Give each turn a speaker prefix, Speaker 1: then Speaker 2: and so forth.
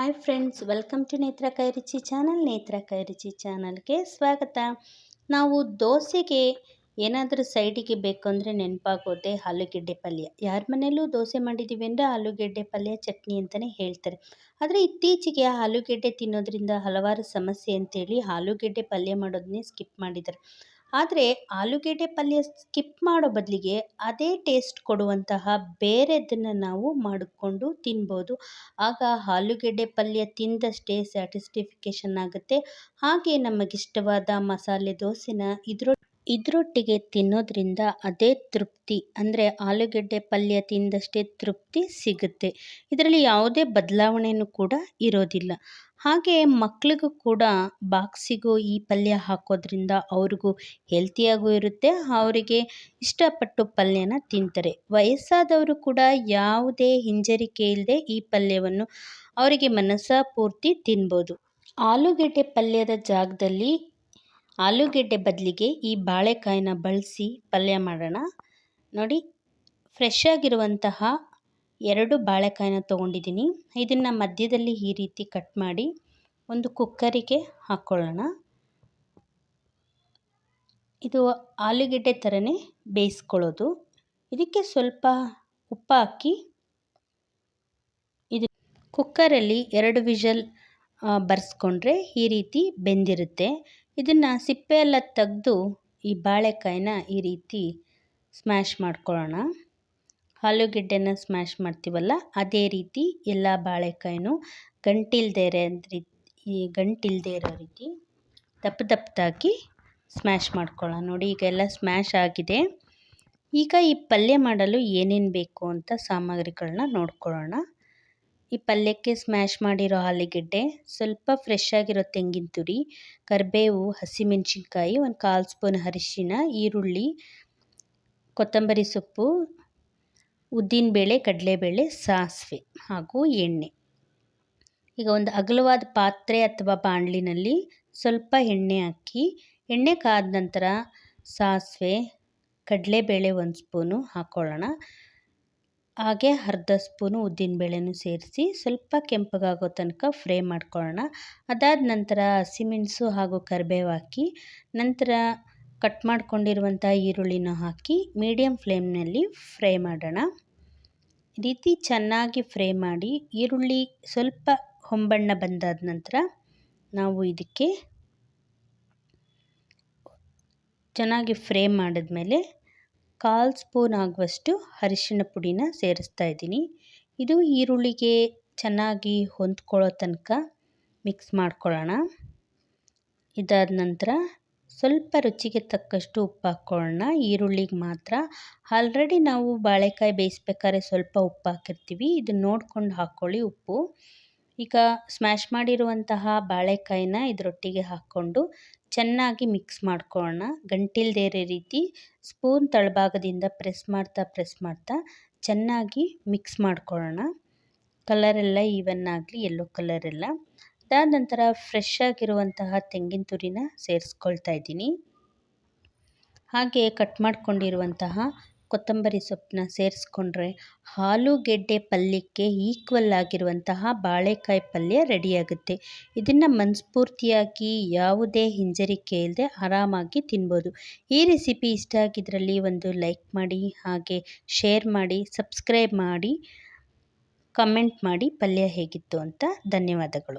Speaker 1: Hi friends welcome to ನೇತ್ರ ಕೈರುಚಿ channel ನೇತ್ರ ಕೈರುಚಿ ಚಾನಲ್ಗೆ ಸ್ವಾಗತ. ನಾವು ದೋಸೆಗೆ ಏನಾದರೂ ಸೈಡಿಗೆ ಬೇಕು ಅಂದರೆ ನೆನಪಾಗೋದೆ ಆಲೂಗೆಡ್ಡೆ ಪಲ್ಯ. ಯಾರ ಮನೆಯಲ್ಲೂ ದೋಸೆ ಮಾಡಿದ್ದೀವಿ ಅಂದರೆ ಆಲೂಗೆಡ್ಡೆ ಪಲ್ಯ, ಚಟ್ನಿ ಅಂತಲೇ ಹೇಳ್ತಾರೆ. ಆದರೆ ಇತ್ತೀಚೆಗೆ ಆಲೂಗೆಡ್ಡೆ ತಿನ್ನೋದ್ರಿಂದ ಹಲವಾರು ಸಮಸ್ಯೆ ಅಂತೇಳಿ ಆಲೂಗೆಡ್ಡೆ ಪಲ್ಯ ಮಾಡೋದನ್ನೇ ಸ್ಕಿಪ್ ಮಾಡಿದ್ದಾರೆ. ಆದರೆ ಆಲೂಗೆಡ್ಡೆ ಪಲ್ಯ ಸ್ಕಿಪ್ ಮಾಡೋ ಬದಲಿಗೆ ಅದೇ ಟೇಸ್ಟ್ ಕೊಡುವಂತಹ ಬೇರೆದನ್ನು ನಾವು ಮಾಡಿಕೊಂಡು ತಿನ್ಬೋದು. ಆಗ ಆಲೂಗೆಡ್ಡೆ ಪಲ್ಯ ತಿಂದಷ್ಟೇ ಸ್ಯಾಟಿಸ್ಫಿಕೇಷನ್ ಆಗುತ್ತೆ. ಹಾಗೆ ನಮಗಿಷ್ಟವಾದ ಮಸಾಲೆ ದೋಸೆನ ಇದ್ರ, ಇದರೊಟ್ಟಿಗೆ ತಿನ್ನೋದ್ರಿಂದ ಅದೇ ತೃಪ್ತಿ, ಅಂದರೆ ಆಲೂಗೆಡ್ಡೆ ಪಲ್ಯ ತಿಂದಷ್ಟೇ ತೃಪ್ತಿ ಸಿಗುತ್ತೆ. ಇದರಲ್ಲಿ ಯಾವುದೇ ಬದಲಾವಣೆಯೂ ಕೂಡ ಇರೋದಿಲ್ಲ. ಹಾಗೆ ಮಕ್ಳಿಗೂ ಕೂಡ ಬಾಕ್ಸಿಗೂ ಈ ಪಲ್ಯ ಹಾಕೋದ್ರಿಂದ ಅವ್ರಿಗೂ ಹೆಲ್ತಿಯಾಗೂ ಇರುತ್ತೆ. ಅವರಿಗೆ ಇಷ್ಟಪಟ್ಟು ಪಲ್ಯನ ತಿಂತಾರೆ. ವಯಸ್ಸಾದವರು ಕೂಡ ಯಾವುದೇ ಹಿಂಜರಿಕೆ ಇಲ್ಲದೆ ಈ ಪಲ್ಯವನ್ನು ಅವರಿಗೆ ಮನಸ್ಸಾ ಪೂರ್ತಿ ತಿನ್ಬೋದು. ಆಲೂಗೆಡ್ಡೆ ಪಲ್ಯದ ಜಾಗದಲ್ಲಿ ಆಲೂಗೆಡ್ಡೆ ಬದಲಿಗೆ ಈ ಬಾಳೆಕಾಯಿನ ಬಳಸಿ ಪಲ್ಯ ಮಾಡೋಣ. ನೋಡಿ, ಫ್ರೆಶ್ ಆಗಿರುವಂತಹ ಎರಡು ಬಾಳೆಕಾಯಿನ ತೊಗೊಂಡಿದ್ದೀನಿ. ಇದನ್ನು ಮಧ್ಯದಲ್ಲಿ ಈ ರೀತಿ ಕಟ್ ಮಾಡಿ ಒಂದು ಕುಕ್ಕರಿಗೆ ಹಾಕ್ಕೊಳ್ಳೋಣ ಇದು ಆಲೂಗೆಡ್ಡೆ ಥರನೇ ಬೇಯಿಸ್ಕೊಳ್ಳೋದು. ಇದಕ್ಕೆ ಸ್ವಲ್ಪ ಉಪ್ಪು ಹಾಕಿ ಇದು ಕುಕ್ಕರಲ್ಲಿ ಎರಡು ವಿಷಲ್ ಬರ್ಸ್ಕೊಂಡ್ರೆ ಈ ರೀತಿ ಬೆಂದಿರುತ್ತೆ. ಇದನ್ನು ಸಿಪ್ಪೆ ಎಲ್ಲ ತೆಗೆದು ಈ ಬಾಳೆಕಾಯಿನ ಈ ರೀತಿ ಸ್ಮ್ಯಾಶ್ ಮಾಡ್ಕೊಳ್ಳೋಣ. ಆಲೂಗೆಡ್ಡೆನ ಸ್ಮ್ಯಾಶ್ ಮಾಡ್ತೀವಲ್ಲ, ಅದೇ ರೀತಿ ಎಲ್ಲ ಬಾಳೆಕಾಯಿನೂ ಗಂಟಿಲ್ದೇ ಇರೋ ಈ ಗಂಟಿಲ್ದೇ ಇರೋ ರೀತಿ ದಪ್ಪ ದಪ್ಪದಾಗಿ ಸ್ಮ್ಯಾಶ್ ಮಾಡ್ಕೊಳ್ಳೋಣ. ನೋಡಿ, ಈಗ ಎಲ್ಲ ಸ್ಮ್ಯಾಶ್ ಆಗಿದೆ. ಈಗ ಈ ಪಲ್ಯ ಮಾಡಲು ಏನೇನು ಬೇಕು ಅಂತ ಸಾಮಗ್ರಿಗಳನ್ನ ನೋಡ್ಕೊಳ್ಳೋಣ. ಈ ಪಲ್ಯಕ್ಕೆ ಸ್ಮ್ಯಾಶ್ ಮಾಡಿರೋ ಆಲೂಗೆಡ್ಡೆ, ಸ್ವಲ್ಪ ಫ್ರೆಶ್ ಆಗಿರೋ ತೆಂಗಿನ ತುರಿ, ಕರಿಬೇವು, ಹಸಿಮೆಣಸಿನ್ಕಾಯಿ, ಒಂದು ಕಾಲು ಸ್ಪೂನ್ ಅರಿಶಿನ ಈರುಳ್ಳಿ, ಕೊತ್ತಂಬರಿ ಸೊಪ್ಪು ಉದ್ದಿನಬೇಳೆ ಕಡಲೆಬೇಳೆ ಸಾಸಿವೆ ಹಾಗೂ ಎಣ್ಣೆ. ಈಗ ಒಂದು ಅಗಲವಾದ ಪಾತ್ರೆ ಅಥವಾ ಬಾಣಲಿನಲ್ಲಿ ಸ್ವಲ್ಪ ಎಣ್ಣೆ ಹಾಕಿ, ಎಣ್ಣೆ ಕಾದ ನಂತರ ಸಾಸಿವೆ ಕಡಲೆಬೇಳೆ ಒಂದು ಸ್ಪೂನು ಹಾಕ್ಕೊಳ್ಳೋಣ ಹಾಗೆ ಅರ್ಧ ಸ್ಪೂನು ಉದ್ದಿನಬೇಳೆನೂ ಸೇರಿಸಿ ಸ್ವಲ್ಪ ಕೆಂಪಗಾಗೋ ತನಕ ಫ್ರೈ ಮಾಡ್ಕೊಳ್ಳೋಣ. ಅದಾದ ನಂತರ ಹಸಿಮೆಣಸು ಹಾಗೂ ಕರಿಬೇವು ಹಾಕಿ, ನಂತರ ಕಟ್ ಮಾಡಿಕೊಂಡಿರುವಂಥ ಈರುಳ್ಳಿನ ಹಾಕಿ ಮೀಡಿಯಮ್ ಫ್ಲೇಮ್ನಲ್ಲಿ ಫ್ರೈ ಮಾಡೋಣ. ರೀತಿ ಚೆನ್ನಾಗಿ ಫ್ರೈ ಮಾಡಿ ಈರುಳ್ಳಿ ಸ್ವಲ್ಪ ಹೊಂಬಣ್ಣ ಬಂದಾದ ನಂತರ ನಾವು ಇದಕ್ಕೆ ಚೆನ್ನಾಗಿ ಫ್ರೈ ಮಾಡಿದ್ಮೇಲೆ ಕಾಲು ಸ್ಪೂನ್ ಆಗುವಷ್ಟು ಅರಿಶಿಣ ಪುಡಿನ ಸೇರಿಸ್ತಾ ಇದ್ದೀನಿ. ಇದು ಈರುಳ್ಳಿಗೆ ಚೆನ್ನಾಗಿ ಹೊಂದ್ಕೊಳ್ಳೋ ತನಕ ಮಿಕ್ಸ್ ಮಾಡ್ಕೊಳ್ಳೋಣ. ಇದಾದ ನಂತರ ಸ್ವಲ್ಪ ರುಚಿಗೆ ತಕ್ಕಷ್ಟು ಉಪ್ಪು ಹಾಕ್ಕೊಳ್ಳೋಣ ಈರುಳ್ಳಿಗೆ ಮಾತ್ರ. ಆಲ್ರೆಡಿ ನಾವು ಬಾಳೆಕಾಯಿ ಬೇಯಿಸ್ಬೇಕಾದ್ರೆ ಸ್ವಲ್ಪ ಉಪ್ಪು ಹಾಕಿರ್ತೀವಿ. ಇದನ್ನು ನೋಡ್ಕೊಂಡು ಹಾಕ್ಕೊಳ್ಳಿ ಉಪ್ಪು. ಈಗ ಸ್ಮ್ಯಾಶ್ ಮಾಡಿರುವಂತಹ ಬಾಳೆಕಾಯಿನ ಇದರೊಟ್ಟಿಗೆ ಹಾಕ್ಕೊಂಡು ಚೆನ್ನಾಗಿ ಮಿಕ್ಸ್ ಮಾಡ್ಕೊಳ್ಳೋಣ ಗಂಟಿಲ್ದೇ ರೀತಿ ಸ್ಪೂನ್ ತಳಭಾಗದಿಂದ ಪ್ರೆಸ್ ಮಾಡ್ತಾ ಪ್ರೆಸ್ ಮಾಡ್ತಾ ಚೆನ್ನಾಗಿ ಮಿಕ್ಸ್ ಮಾಡ್ಕೊಳ್ಳೋಣ ಕಲರೆಲ್ಲ ಈವನ್ ಆಗಲಿ ಕಲರೆಲ್ಲ. ಅದಾದ ನಂತರ ಫ್ರೆಶ್ ಆಗಿರುವಂತಹ ತೆಂಗಿನ ತುರಿನ ಸೇರಿಸ್ಕೊಳ್ತಾ ಇದ್ದೀನಿ. ಹಾಗೆ ಕಟ್ ಮಾಡಿಕೊಂಡಿರುವಂತಹ ಕೊತ್ತಂಬರಿ ಸೊಪ್ಪನ್ನ ಸೇರಿಸ್ಕೊಂಡ್ರೆ ಆಲೂಗೆಡ್ಡೆ ಪಲ್ಯಕ್ಕೆ ಈಕ್ವಲ್ ಆಗಿರುವಂತಹ ಬಾಳೆಕಾಯಿ ಪಲ್ಯ ರೆಡಿಯಾಗುತ್ತೆ ಇದನ್ನು ಮನಸ್ಫೂರ್ತಿಯಾಗಿ ಯಾವುದೇ ಹಿಂಜರಿಕೆ ಇಲ್ಲದೆ ಆರಾಮಾಗಿ ತಿನ್ಬೋದು. ಈ ರೆಸಿಪಿ ಇಷ್ಟ ಆಗಿದ್ರಲ್ಲಿ ಒಂದು ಲೈಕ್ ಮಾಡಿ, ಹಾಗೆ ಶೇರ್ ಮಾಡಿ ಸಬ್ಸ್ಕ್ರೈಬ್ ಮಾಡಿ ಕಮೆಂಟ್ ಮಾಡಿ ಪಲ್ಯ ಹೇಗಿತ್ತು ಅಂತ ಧನ್ಯವಾದಗಳು.